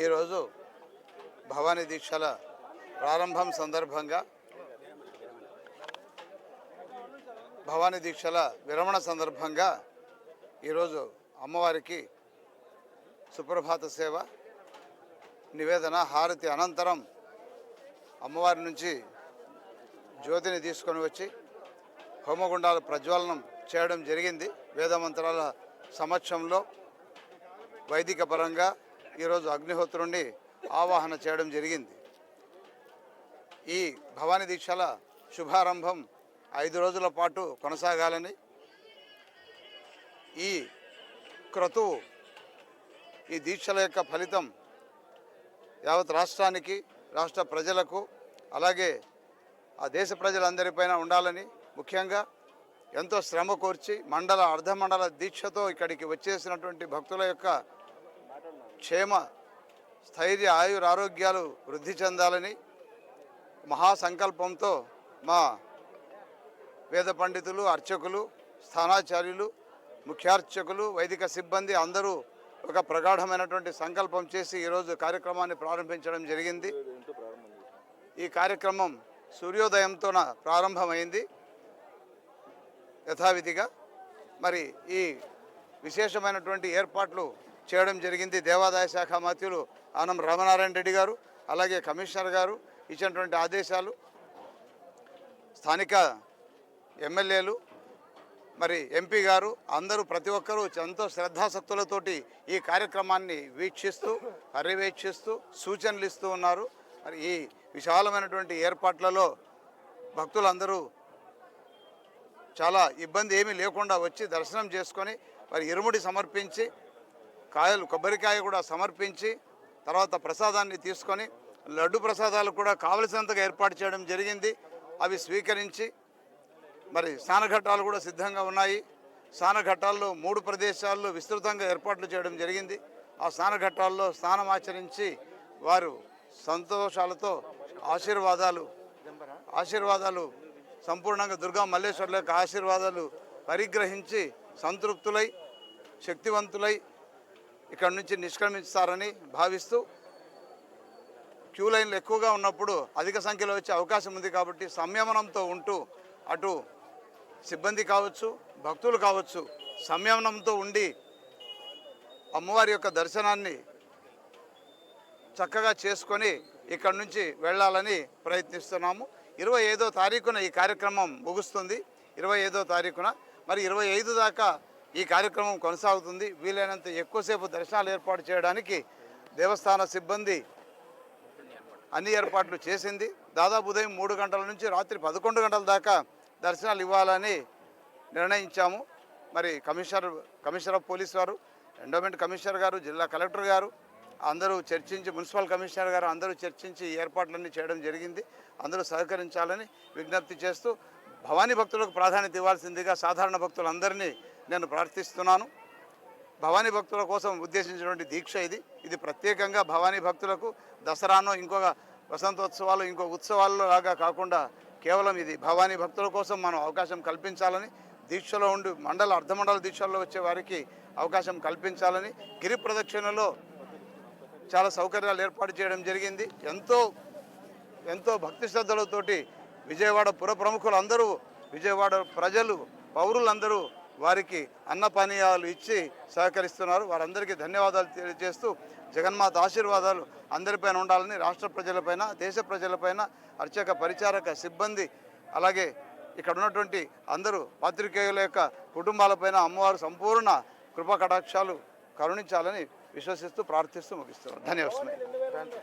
ఈరోజు భవానీ దీక్షల ప్రారంభం సందర్భంగా భవానీ దీక్షల విరమణ సందర్భంగా ఈరోజు అమ్మవారికి సుప్రభాత సేవ నివేదన హారతి అనంతరం అమ్మవారి నుంచి జ్యోతిని తీసుకొని వచ్చి హోమగుండాల ప్రజ్వలనం చేయడం జరిగింది. వేదమంత్రాల సమక్షంలో వైదిక పరంగా ఈరోజు అగ్నిహోత్రుణ్ణి ఆవాహన చేయడం జరిగింది. ఈ భవానీ దీక్షల శుభారంభం ఐదు రోజుల పాటు కొనసాగాలని ఈ క్రతువు ఈ దీక్షల యొక్క ఫలితం యావత్ రాష్ట్రానికి రాష్ట్ర ప్రజలకు అలాగే ఆ దేశ ప్రజలందరిపైన ఉండాలని ముఖ్యంగా ఎంతో శ్రమ కోర్చి మండల అర్ధమండల దీక్షతో ఇక్కడికి వచ్చేసినటువంటి భక్తుల యొక్క క్షేమ స్థైర్య ఆయుర ఆరోగ్యాలు వృద్ధి చెందాలని మహాసంకల్పంతో మా వేద పండితులు అర్చకులు స్థానాచార్యులు ముఖ్యార్చకులు వైదిక సిబ్బంది అందరూ ఒక ప్రగాఢమైనటువంటి సంకల్పం చేసి ఈరోజు కార్యక్రమాన్ని ప్రారంభించడం జరిగింది. ఈ కార్యక్రమం సూర్యోదయంతోన ప్రారంభమైంది. యథావిధిగా మరి ఈ విశేషమైనటువంటి ఏర్పాట్లు చేయడం జరిగింది దేవాదాయ శాఖ మంత్రులు ఆనం రామనారాయణ రెడ్డి గారు అలాగే కమిషనర్ గారు ఇచ్చినటువంటి ఆదేశాలు. స్థానిక ఎమ్మెల్యేలు మరి ఎంపీ గారు అందరూ ప్రతి ఒక్కరూ ఎంతో శ్రద్ధాసక్తులతోటి ఈ కార్యక్రమాన్ని వీక్షిస్తూ పర్యవేక్షిస్తూ సూచనలు ఇస్తూ ఉన్నారు. మరి ఈ విశాలమైనటువంటి ఏర్పాట్లలో భక్తులందరూ చాలా ఇబ్బంది ఏమీ లేకుండా వచ్చి దర్శనం చేసుకొని మరి ఇరుముడి సమర్పించి కాయలు కొబ్బరికాయ కూడా సమర్పించి తర్వాత ప్రసాదాన్ని తీసుకొని లడ్డు ప్రసాదాలు కూడా కావలసినంతగా ఏర్పాటు చేయడం జరిగింది. అవి స్వీకరించి మరి స్నానఘట్టాలు కూడా సిద్ధంగా ఉన్నాయి. స్నానఘట్టాల్లో మూడు ప్రదేశాల్లో విస్తృతంగా ఏర్పాట్లు చేయడం జరిగింది. ఆ స్నానఘట్టాల్లో స్నానం ఆచరించి వారు సంతోషాలతో ఆశీర్వాదాలు ఆశీర్వాదాలు సంపూర్ణంగా దుర్గా మల్లేశ్వర్ల యొక్క ఆశీర్వాదాలు పరిగ్రహించి సంతృప్తులై శక్తివంతులై ఇక్కడ నుంచి నిష్క్రమిస్తారని భావిస్తూ క్యూ లైన్లు ఎక్కువగా ఉన్నప్పుడు అధిక సంఖ్యలో వచ్చే అవకాశం ఉంది కాబట్టి సంయమనంతో ఉంటూ అటు సిబ్బంది కావచ్చు భక్తులు కావచ్చు సంయమనంతో ఉండి అమ్మవారి యొక్క దర్శనాన్ని చక్కగా చేసుకొని ఇక్కడి నుంచి వెళ్ళాలని ప్రయత్నిస్తున్నాము. ఇరవై ఐదో తారీఖున ఈ కార్యక్రమం ముగుస్తుంది. ఇరవై ఐదో తారీఖున. మరి ఇరవై ఐదు దాకా ఈ కార్యక్రమం కొనసాగుతుంది. వీలైనంత ఎక్కువసేపు దర్శనాలు ఏర్పాటు చేయడానికి దేవస్థాన సిబ్బంది అన్ని ఏర్పాట్లు చేసింది. దాదాపు ఉదయం మూడు గంటల నుంచి రాత్రి పదకొండు గంటల దాకా దర్శనాలు ఇవ్వాలని నిర్ణయించాము. మరి కమిషనర్ కమిషనర్ ఆఫ్ పోలీస్ వారు ఎండోమెంట్ కమిషనర్ గారు జిల్లా కలెక్టర్ గారు అందరూ చర్చించి మున్సిపల్ కమిషనర్ గారు అందరూ చర్చించి ఏర్పాట్లన్నీ చేయడం జరిగింది. అందరూ సహకరించాలని విజ్ఞప్తి చేస్తూ భవానీ భక్తులకు ప్రాధాన్యత ఇవ్వాల్సిందిగా సాధారణ భక్తులందరినీ నేను ప్రార్థిస్తున్నాను. భవానీ భక్తుల కోసం ఉద్దేశించినటువంటి దీక్ష ఇది. ఇది ప్రత్యేకంగా భవానీ భక్తులకు దసరానో ఇంకొక వసంతోత్సవాలు ఇంకో ఉత్సవాల్లో లాగా కాకుండా కేవలం ఇది భవానీ భక్తుల కోసం మనం అవకాశం కల్పించాలని దీక్షలో ఉండి మండల అర్ధమండల దీక్షల్లో వచ్చే వారికి అవకాశం కల్పించాలని గిరి ప్రదక్షిణలో చాలా సౌకర్యాలు ఏర్పాటు చేయడం జరిగింది. ఎంతో ఎంతో భక్తి శ్రద్ధలతోటి విజయవాడ పుర ప్రముఖులు అందరూ విజయవాడ ప్రజలు పౌరులందరూ వారికి అన్నపానీయాలు ఇచ్చి సహకరిస్తున్నారు. వారందరికీ ధన్యవాదాలు తెలియజేస్తూ జగన్మాత ఆశీర్వాదాలు అందరిపైన ఉండాలని రాష్ట్ర ప్రజలపైన దేశ ప్రజలపైన అర్చక పరిచారక సిబ్బంది అలాగే ఇక్కడ ఉన్నటువంటి అందరూ పాత్రికేయుల యొక్క కుటుంబాలపైన అమ్మవారు సంపూర్ణ కృపా కటాక్షాలు కరుణించాలని విశ్వసిస్తూ ప్రార్థిస్తూ ముగిస్తున్నాను ధన్యవాదాలు.